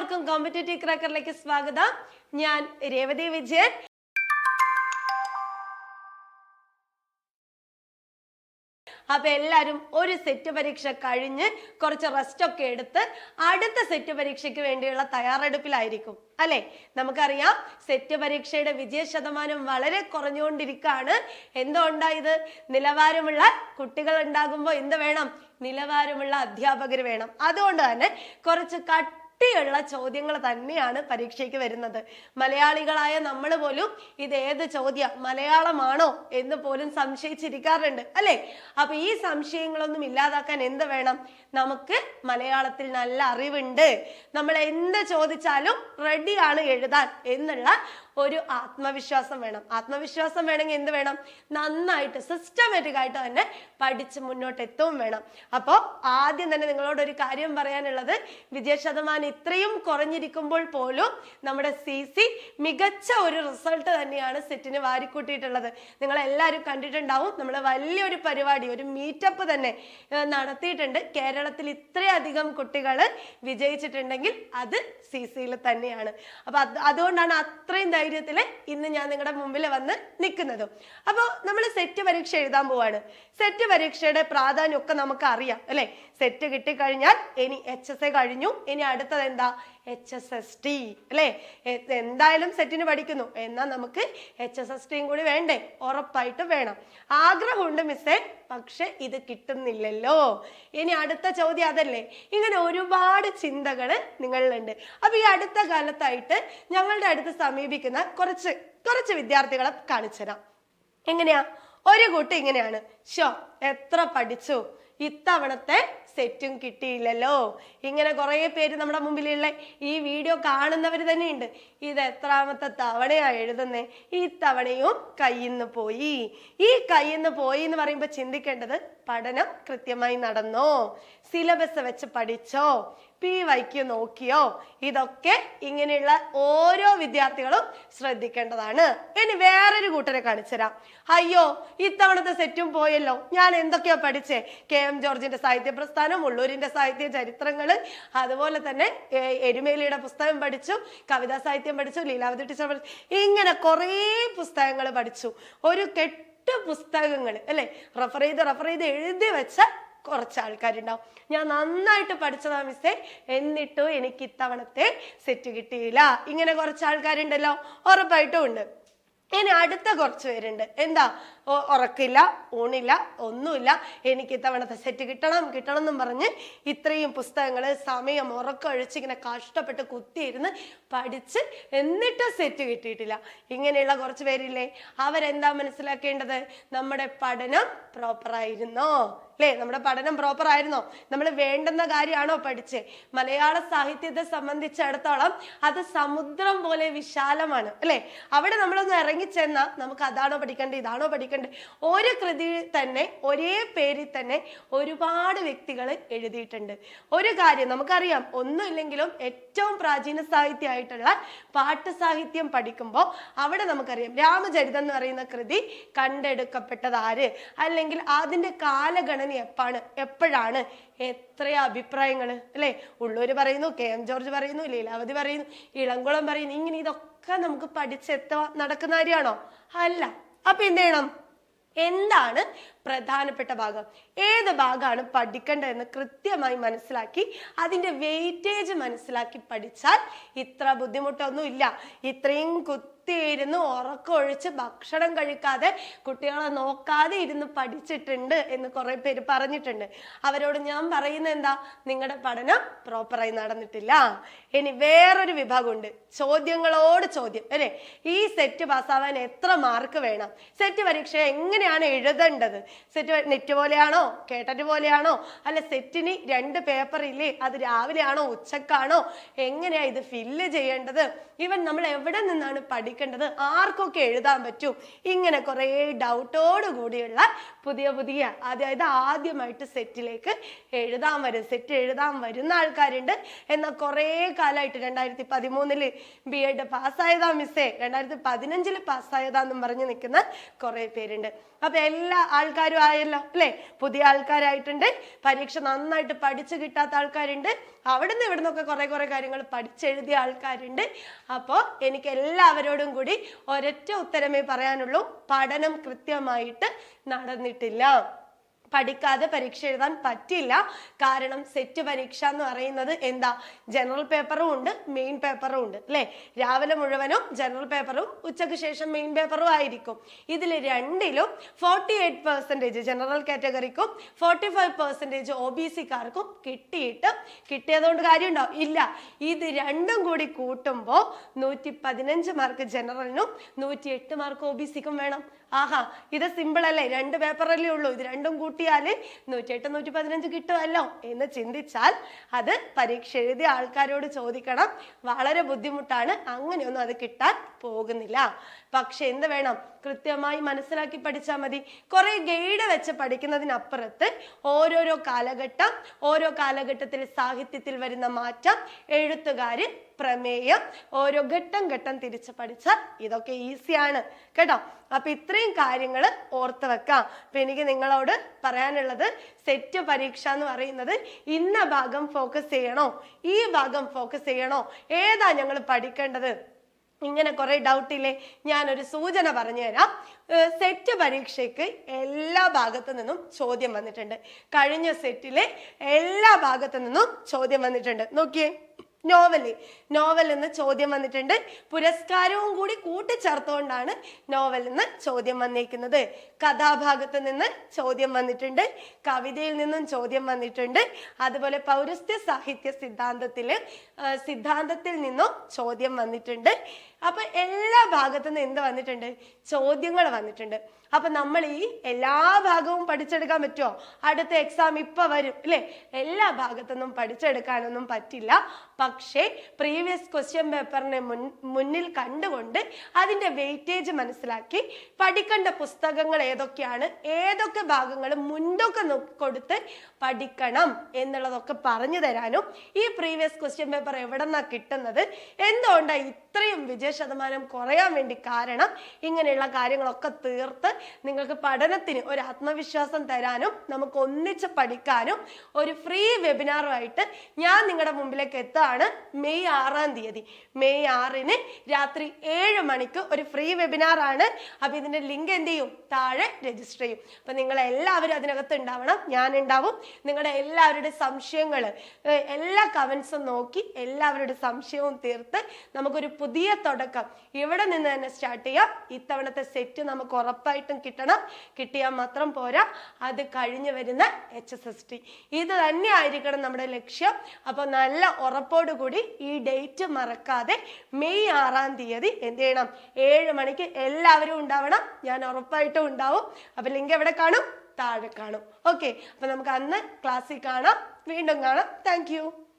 എല്ലാവർക്കും കോമ്പറ്റേറ്റീവ് ക്രാക്കറിലേക്ക് സ്വാഗതം. ഞാൻ രേവതി വിജയൻ. അപ്പൊ എല്ലാരും ഒരു സെറ്റ് പരീക്ഷ കഴിഞ്ഞ് കുറച്ച് റെസ്റ്റ് ഒക്കെ എടുത്ത് അടുത്ത സെറ്റ് പരീക്ഷയ്ക്ക് വേണ്ടിയുള്ള തയ്യാറെടുപ്പിലായിരിക്കും. അല്ലെ? നമുക്കറിയാം സെറ്റ് പരീക്ഷയുടെ വിജയ ശതമാനം വളരെ കുറഞ്ഞുകൊണ്ടിരിക്കുകയാണ്. എന്തുകൊണ്ടായത്? നിലവാരമുള്ള കുട്ടികൾ ഉണ്ടാകുമ്പോൾ എന്ത് വേണം? നിലവാരമുള്ള അധ്യാപകർ വേണം. അതുകൊണ്ട് തന്നെ കുറച്ച് കട്ടിയുള്ള ചോദ്യങ്ങൾ തന്നെയാണ് പരീക്ഷയ്ക്ക് വരുന്നത്. മലയാളികളായ നമ്മൾ പോലും ഇത് ഏത് ചോദ്യം മലയാളമാണോ എന്ന് പോലും സംശയിച്ചിരിക്കാറുണ്ട് അല്ലെ? അപ്പൊ ഈ സംശയങ്ങളൊന്നും ഇല്ലാതാക്കാൻ എന്ത് വേണം? നമുക്ക് മലയാളത്തിൽ നല്ല അറിവുണ്ട്. നമ്മൾ എന്ത് ചോദിച്ചാലും റെഡിയാണ് എഴുതാൻ എന്നുള്ള ഒരു ആത്മവിശ്വാസം വേണം. ആത്മവിശ്വാസം വേണമെങ്കിൽ എന്ത് വേണം? നന്നായിട്ട് സിസ്റ്റമാറ്റിക് ആയിട്ട് തന്നെ പഠിച്ച് മുന്നോട്ട് എത്തുകയും വേണം. അപ്പോൾ ആദ്യം തന്നെ നിങ്ങളോട് ഒരു കാര്യം പറയാനുള്ളത് വിജയശതമാനം ഇത്രയും കുറഞ്ഞിരിക്കുമ്പോൾ പോലും നമ്മുടെ സി സി മികച്ച ഒരു റിസൾട്ട് തന്നെയാണ് സെറ്റിന് വാരിക്കൂട്ടിയിട്ടുള്ളത്. നിങ്ങൾ എല്ലാവരും കണ്ടിട്ടുണ്ടാവും നമ്മൾ വലിയൊരു പരിപാടി ഒരു മീറ്റപ്പ് തന്നെ നടത്തിയിട്ടുണ്ട്. കേരളത്തിൽ ഇത്രയധികം കുട്ടികൾ വിജയിച്ചിട്ടുണ്ടെങ്കിൽ അത് സി സിയിൽ തന്നെയാണ്. അപ്പൊ അത് അതുകൊണ്ടാണ് അത്രയും ധൈര്യത്തിൽ ഇന്ന് ഞാൻ നിങ്ങളുടെ മുമ്പിൽ വന്ന് നിൽക്കുന്നതും അപ്പോൾ നമ്മൾ സെറ്റ് പരീക്ഷ എഴുതാൻ പോവാണ്. സെറ്റ് പരീക്ഷയുടെ പ്രാധാന്യമൊക്കെ നമുക്ക് അറിയാം അല്ലേ? സെറ്റ് കിട്ടിക്കഴിഞ്ഞാൽ ഇനി എച്ച് എസ് എ കഴിഞ്ഞു ഇനി അടുത്തത് എന്താ? എച്ച് എസ് എസ് ടി അല്ലെ? എന്തായാലും സെറ്റിന് പഠിക്കുന്നു. എന്നാൽ നമുക്ക് എച്ച് എസ് എസ് ടിയും കൂടി വേണ്ടേ? ഉറപ്പായിട്ടും വേണം. ആഗ്രഹമുണ്ട് മിസ്സേ പക്ഷെ ഇത് കിട്ടുന്നില്ലല്ലോ. ഇനി അടുത്ത ചോദ്യം അതല്ലേ? ഇങ്ങനെ ഒരുപാട് ചിന്തകൾ നിങ്ങളിലുണ്ട്. അപ്പൊ ഈ അടുത്ത കാലത്തായിട്ട് ഞങ്ങളുടെ അടുത്ത് സമീപിക്കുന്ന കുറച്ച് കുറച്ച് വിദ്യാർത്ഥികളെ കാണിച്ചു തരാം എങ്ങനെയാ? ഒരു കൂട്ടം ഇങ്ങനെയാണ്. ഷോ എത്ര പഠിച്ചു? ഇത്തവണത്തെ സെറ്റും കിട്ടിയില്ലല്ലോ. ഇങ്ങനെ കുറേ പേര് നമ്മുടെ മുമ്പിലുള്ള ഈ വീഡിയോ കാണുന്നവർ തന്നെയുണ്ട്. ഇത് എത്രാമത്തെ തവണയാണ് എഴുതുന്നേ? ഈ തവണയും കയ്യിന്ന് പോയി. ഈ കയ്യിന്ന് പോയി എന്ന് പറയുമ്പോൾ ചിന്തിക്കേണ്ടത് പഠനം കൃത്യമായി നടന്നോ? സിലബസ് വെച്ച് പഠിച്ചോ? പി വൈക്ക് നോക്കിയോ? ഇതൊക്കെ ഇങ്ങനെയുള്ള ഓരോ വിദ്യാർത്ഥികളും ശ്രദ്ധിക്കേണ്ടതാണ്. ഇനി വേറൊരു കൂട്ടരെ കാണിച്ചുതരാം അയ്യോ ഇത്തവണത്തെ സെറ്റും പോയല്ലോ. ഞാൻ എന്തൊക്കെയാ പഠിച്ചേ. കെ എം ജോർജിന്റെ സാഹിത്യ പ്രസ്ഥാനം ഉള്ളൂരിന്റെ സാഹിത്യ ചരിത്രങ്ങൾ അതുപോലെ തന്നെ എരുമേലിയുടെ പുസ്തകം പഠിച്ചു കവിതാ സാഹിത്യം പഠിച്ചു ലീലാവതി ടീച്ചർ പഠിച്ചു. ഇങ്ങനെ കുറേ പുസ്തകങ്ങൾ പഠിച്ചു. ഒരു കെട്ട് പുസ്തകങ്ങൾ അല്ലെ? റഫർ ചെയ്ത് റഫർ ചെയ്ത് എഴുതി വെച്ച കുറച്ച് ആൾക്കാരുണ്ടാവും ഞാൻ നന്നായിട്ട് പഠിച്ചതാ മിസ്സേ എന്നിട്ടും എനിക്ക് ഇത്തവണത്തെ സെറ്റ് കിട്ടിയില്ല. ഇങ്ങനെ കുറച്ച് ആൾക്കാരുണ്ടല്ലോ ഉറപ്പായിട്ടും ഉണ്ട്. ഇനി അടുത്ത കുറച്ച് പേരുണ്ട്. എന്താ? ഉറക്കില്ല ഊണില്ല ഒന്നുമില്ല. എനിക്ക് ഇത്തവണത്തെ സെറ്റ് കിട്ടണം കിട്ടണം എന്നും പറഞ്ഞ് ഇത്രയും പുസ്തകങ്ങൾ സമയം ഉറക്കമൊഴിച്ച് ഇങ്ങനെ കഷ്ടപ്പെട്ട് കുത്തിയിരുന്ന് പഠിച്ച് എന്നിട്ടും സെറ്റ് കിട്ടിയിട്ടില്ല. ഇങ്ങനെയുള്ള കുറച്ച് പേരില്ലേ? അവരെന്താ മനസ്സിലാക്കേണ്ടത്? നമ്മുടെ പഠനം പ്രോപ്പർ ആയിരുന്നോ? അല്ലേ? നമ്മുടെ പഠനം പ്രോപ്പർ ആയിരുന്നോ? നമ്മൾ വേണ്ടുന്ന കാര്യമാണോ പഠിച്ചേ? മലയാള സാഹിത്യത്തെ സംബന്ധിച്ചിടത്തോളം അത് സമുദ്രം പോലെ വിശാലമാണ് അല്ലേ? അവിടെ നമ്മളൊന്ന് ഇറങ്ങിച്ചെന്നാൽ നമുക്ക് അതാണോ പഠിക്കേണ്ടത് ഇതാണോ പഠിക്കേണ്ടത്? ഒരു കൃതി തന്നെ ഒരേ പേരിൽ തന്നെ ഒരുപാട് വ്യക്തികൾ എഴുതിയിട്ടുണ്ട്. ഒരു കാര്യം നമുക്കറിയാം ഒന്നുമില്ലെങ്കിലും ഏറ്റവും പ്രാചീന സാഹിത്യമായിട്ടുള്ള പാട്ട് സാഹിത്യം പഠിക്കുമ്പോൾ അവിടെ നമുക്കറിയാം രാമചരിതം എന്ന് പറയുന്ന കൃതി കണ്ടെടുക്കപ്പെട്ടത് ആര് അല്ലെങ്കിൽ അതിന്റെ കാലഗണന എപ്പാണ് എപ്പോഴാണ് എത്ര അഭിപ്രായങ്ങൾ അല്ലെ? ഉള്ളൂർ പറയുന്നു കെ എം ജോർജ് പറയുന്നു ലീലാവതി പറയുന്നു ഇളംകുളം പറയുന്നു ഇങ്ങനെ ഇതൊക്കെ നമുക്ക് പഠിച്ചെത്ത നടക്കുന്ന കാര്യമാണോ? അല്ല. അപ്പൊ എന്ത് ചെയ്യണം? എന്താണ് പ്രധാനപ്പെട്ട ഭാഗം? ഏത് ഭാഗമാണ് പഠിക്കേണ്ടതെന്ന് കൃത്യമായി മനസ്സിലാക്കി അതിന്റെ വെയിറ്റേജ് മനസ്സിലാക്കി പഠിച്ചാൽ ഇത്ര ബുദ്ധിമുട്ടൊന്നും ഇല്ല ഇത്രയും കുത്തിയിരുന്ന് ഉറക്കമൊഴിച്ച് ഭക്ഷണം കഴിക്കാതെ കുട്ടികളെ നോക്കാതെ ഇരുന്ന് പഠിച്ചിട്ടുണ്ട് എന്ന് കുറെ പേര് പറഞ്ഞിട്ടുണ്ട്. അവരോട് ഞാൻ പറയുന്ന എന്താ? നിങ്ങളുടെ പഠനം പ്രോപ്പറായി നടന്നിട്ടില്ല. ഇനി വേറൊരു വിഭാഗമുണ്ട്. ചോദ്യങ്ങളോട് ചോദ്യം. അല്ലെ? ഈ സെറ്റ് പാസ്സാവാൻ എത്ര മാർക്ക് വേണം? സെറ്റ് പരീക്ഷ എങ്ങനെയാണ് എഴുതേണ്ടത്? സെറ്റ് നെറ്റ് പോലെയാണോ? കേട്ടറ്റ് പോലെയാണോ? അല്ല സെറ്റിന് രണ്ട് പേപ്പർ ഇല്ലേ? അത് രാവിലെയാണോ? ഉച്ചക്കാണോ? എങ്ങനെയാ ഇത് ഫില്ല് ചെയ്യേണ്ടത്? ഇവൻ നമ്മൾ എവിടെ നിന്നാണ് പഠിക്കേണ്ടത് ആർക്കൊക്കെ എഴുതാൻ പറ്റും? ഇങ്ങനെ കുറേ ഡൗട്ടോട് കൂടിയുള്ള പുതിയ പുതിയ അതായത് ആദ്യമായിട്ട് സെറ്റിലേക്ക് എഴുതാൻ വരും സെറ്റ് എഴുതാൻ വരുന്ന ആൾക്കാരുണ്ട്. എന്നാൽ കുറേ കാലമായിട്ട് രണ്ടായിരത്തി പതിമൂന്നിൽ ബി എഡ് പാസ്സായതാ മിസ്സേ രണ്ടായിരത്തി പതിനഞ്ചിൽ പാസ്സായതാന്നും പറഞ്ഞ് നിൽക്കുന്ന കുറേ പേരുണ്ട്. അപ്പൊ എല്ലാ ആൾക്കാരും ആയല്ലോ അല്ലെ? പുതിയ ആൾക്കാരായിട്ടുണ്ട് പരീക്ഷ നന്നായിട്ട് പഠിച്ചു കിട്ടാത്ത ആൾക്കാരുണ്ട് അവിടുന്ന് ഇവിടുന്നൊക്കെ കുറെ കുറെ കാര്യങ്ങൾ പഠിച്ചെഴുതിയ ആൾക്കാരുണ്ട്. അപ്പോൾ എനിക്ക് എല്ലാവരോടും കൂടി ഒരൊറ്റ ഉത്തരമേ പറയാനുള്ളൂ. പഠനം കൃത്യമായിട്ട് നടന്നിട്ടില്ല. പഠിക്കാതെ പരീക്ഷ എഴുതാൻ പറ്റില്ല കാരണം സെറ്റ് പരീക്ഷ എന്ന് പറയുന്നത് എന്താ? ജനറൽ പേപ്പറും ഉണ്ട് മെയിൻ പേപ്പറും ഉണ്ട് അല്ലേ? രാവിലെ മുഴുവനും ജനറൽ പേപ്പറും ഉച്ചയ്ക്ക് ശേഷം മെയിൻ പേപ്പറും ആയിരിക്കും. ഇതിൽ രണ്ടിലും forty eight percentage general കാറ്റഗറിക്കും forty five percentage O B സിക്കാർക്കും കിട്ടിയിട്ട് കിട്ടിയതുകൊണ്ട് കാര്യമുണ്ടാവും ഇല്ല. ഇത് രണ്ടും കൂടി കൂട്ടുമ്പോൾ നൂറ്റി പതിനഞ്ച് മാർക്ക് ജനറലിനും നൂറ്റി എട്ട് മാർക്ക് ഒ ബി സിക്കും വേണം. ആഹാ ഇത് സിമ്പിൾ അല്ലേ? രണ്ട് പേപ്പറല്ലേ ഉള്ളൂ. ഇത് രണ്ടും കൂട്ടിയാൽ നൂറ്റിയെട്ട് നൂറ്റി പതിനഞ്ച് കിട്ടുമല്ലോ എന്ന് ചിന്തിച്ചാൽ അത് പരീക്ഷ എഴുതിയ ആൾക്കാരോട് ചോദിക്കണം. വളരെ ബുദ്ധിമുട്ടാണ്. അങ്ങനെയൊന്നും അത് കിട്ടാൻ പോകുന്നില്ല. പക്ഷെ എന്ത് വേണം? കൃത്യമായി മനസ്സിലാക്കി പഠിച്ചാൽ മതി. കുറെ ഗൈഡ് വെച്ച് പഠിക്കുന്നതിനപ്പുറത്ത് ഓരോരോ കാലഘട്ടം ഓരോ കാലഘട്ടത്തിൽ സാഹിത്യത്തിൽ വരുന്ന മാറ്റം എഴുത്തുകാർ പ്രമേയം ഓരോ ഘട്ടം ഘട്ടം തിരിച്ച് പഠിച്ചാൽ ഇതൊക്കെ ഈസിയാണ് കേട്ടോ? അപ്പൊ ഇത്രയും കാര്യങ്ങൾ ഓർത്ത് വെക്കാം. അപ്പൊ എനിക്ക് നിങ്ങളോട് പറയാനുള്ളത് സെറ്റ് പരീക്ഷ എന്ന് പറയുന്നത് ഇന്ന ഭാഗം ഫോക്കസ് ചെയ്യണോ? ഈ ഭാഗം ഫോക്കസ് ചെയ്യണോ? ഏതാ ഞങ്ങൾ പഠിക്കേണ്ടത്? ഇങ്ങനെ കുറെ ഡൗട്ട് ഇല്ലേ? ഞാനൊരു സൂചന പറഞ്ഞു തരാം സെറ്റ് പരീക്ഷയ്ക്ക് എല്ലാ ഭാഗത്തു നിന്നും ചോദ്യം വന്നിട്ടുണ്ട്. കഴിഞ്ഞ സെറ്റിലെ എല്ലാ ഭാഗത്തു നിന്നും ചോദ്യം വന്നിട്ടുണ്ട്. നോക്കിയേ. നോവൽ. നോവൽ എന്ന ചോദ്യം വന്നിട്ടുണ്ട്. പുരസ്കാരവും കൂടി കൂട്ടിച്ചേർത്തുകൊണ്ടാണ് നോവൽ എന്ന് ചോദ്യം വന്നിരിക്കുന്നത് കഥാഭാഗത്ത് നിന്ന് ചോദ്യം വന്നിട്ടുണ്ട്. കവിതയിൽ നിന്നും ചോദ്യം വന്നിട്ടുണ്ട്. അതുപോലെ പൗരസ്ത്യ സാഹിത്യ സിദ്ധാന്തത്തിൽ സിദ്ധാന്തത്തിൽ നിന്നും ചോദ്യം വന്നിട്ടുണ്ട്. അപ്പൊ എല്ലാ ഭാഗത്തു നിന്ന് എന്ത് വന്നിട്ടുണ്ട്? ചോദ്യങ്ങൾ വന്നിട്ടുണ്ട്. അപ്പൊ നമ്മൾ ഈ എല്ലാ ഭാഗവും പഠിച്ചെടുക്കാൻ പറ്റുമോ അടുത്ത എക്സാം ഇപ്പൊ വരും അല്ലെ? എല്ലാ ഭാഗത്തൊന്നും പഠിച്ചെടുക്കാനൊന്നും പറ്റില്ല. പക്ഷേ പ്രീവിയസ് ക്വസ്റ്റ്യൻ പേപ്പറിനെ മുൻ മുന്നിൽ കണ്ടുകൊണ്ട് അതിന്റെ വെയിറ്റേജ് മനസ്സിലാക്കി പഠിക്കേണ്ട പുസ്തകങ്ങൾ ഏതൊക്കെയാണ് ഏതൊക്കെ ഭാഗങ്ങൾ മുൻതൊക്കെ കൊടുത്ത് പഠിക്കണം എന്നുള്ളതൊക്കെ പറഞ്ഞു തരാനും ഈ പ്രീവിയസ് ക്വസ്റ്റ്യൻ പേപ്പർ എവിടെ കിട്ടുന്നത് എന്തുകൊണ്ടാണ് ഇത്രയും വിജയ ശതമാനം കുറയാൻ വേണ്ടി കാരണം ഇങ്ങനെയുള്ള കാര്യങ്ങളൊക്കെ തീർത്ത് നിങ്ങൾക്ക് പഠനത്തിന് ഒരു ആത്മവിശ്വാസം തരാനും നമുക്ക് ഒന്നിച്ച് പഠിക്കാനും ഒരു ഫ്രീ വെബിനാറുമായിട്ട് ഞാൻ നിങ്ങളുടെ മുമ്പിലേക്ക് എത്താണ് മെയ് ആറാം തീയതി. മെയ് ആറിന് രാത്രി ഏഴ് മണിക്ക് ഒരു ഫ്രീ വെബിനാറാണ് അപ്പം ഇതിന്റെ ലിങ്ക് എന്ത് ചെയ്യും? താഴെ രജിസ്റ്റർ ചെയ്യും. അപ്പം നിങ്ങൾ എല്ലാവരും അതിനകത്ത് ഉണ്ടാവണം. ഞാൻ ഉണ്ടാവും. നിങ്ങളുടെ എല്ലാവരുടെ സംശയങ്ങൾ എല്ലാ കമൻസും നോക്കി എല്ലാവരുടെ സംശയവും തീർത്ത് നമുക്കൊരു പുതിയ തുടക്കം ഇവിടെ നിന്ന് തന്നെ സ്റ്റാർട്ട് ചെയ്യാം. ഇത്തവണത്തെ സെറ്റ് നമുക്ക് ഉറപ്പായിട്ടും കിട്ടണം. കിട്ടിയാൽ മാത്രം പോരാ. അത് കഴിഞ്ഞു വരുന്ന എച്ച് എസ് എസ് ടി ഇത് തന്നെ ആയിരിക്കണം നമ്മുടെ ലക്ഷ്യം. അപ്പോൾ നല്ല ഉറപ്പോടുകൂടി ഈ ഡേറ്റ് മറക്കാതെ മെയ് ആറാം തീയതി എന്ത് ചെയ്യണം? ഏഴ് മണിക്ക് എല്ലാവരും ഉണ്ടാവണം. ഞാൻ ഉറപ്പായിട്ടും ഉണ്ടാവും. അപ്പൊ ലിങ്ക് എവിടെ കാണും? താഴെ കാണും. ഓക്കെ. അപ്പൊ നമുക്ക് അന്ന് ക്ലാസ്സിൽ കാണാം. വീണ്ടും കാണാം. താങ്ക്